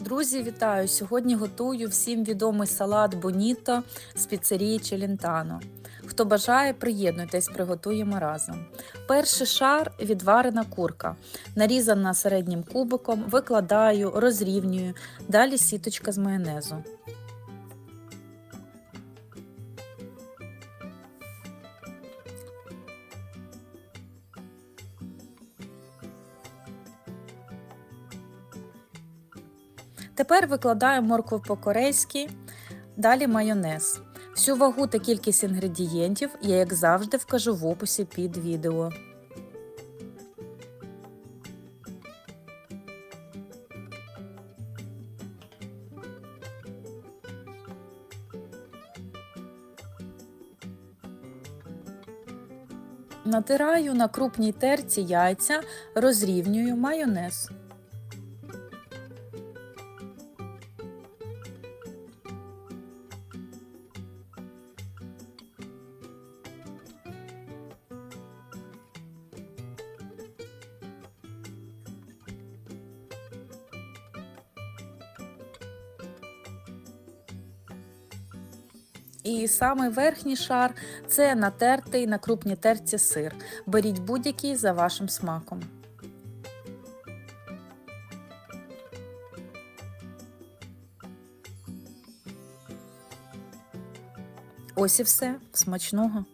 Друзі, вітаю! Сьогодні готую всім відомий салат Боніто з піцерії Челентано. Хто бажає, приєднуйтесь, приготуємо разом. Перший шар відварена курка. Нарізана середнім кубиком, викладаю, розрівнюю, далі сіточка з майонезу. Тепер викладаю моркву по-корейськи, далі майонез. Всю вагу та кількість інгредієнтів я, як завжди, вкажу в описі під відео. Натираю на крупній терці яйця, розрівнюю майонез. І самий верхній шар це натертий на крупній терці сир. Беріть будь-який за вашим смаком. Ось і все. Смачного!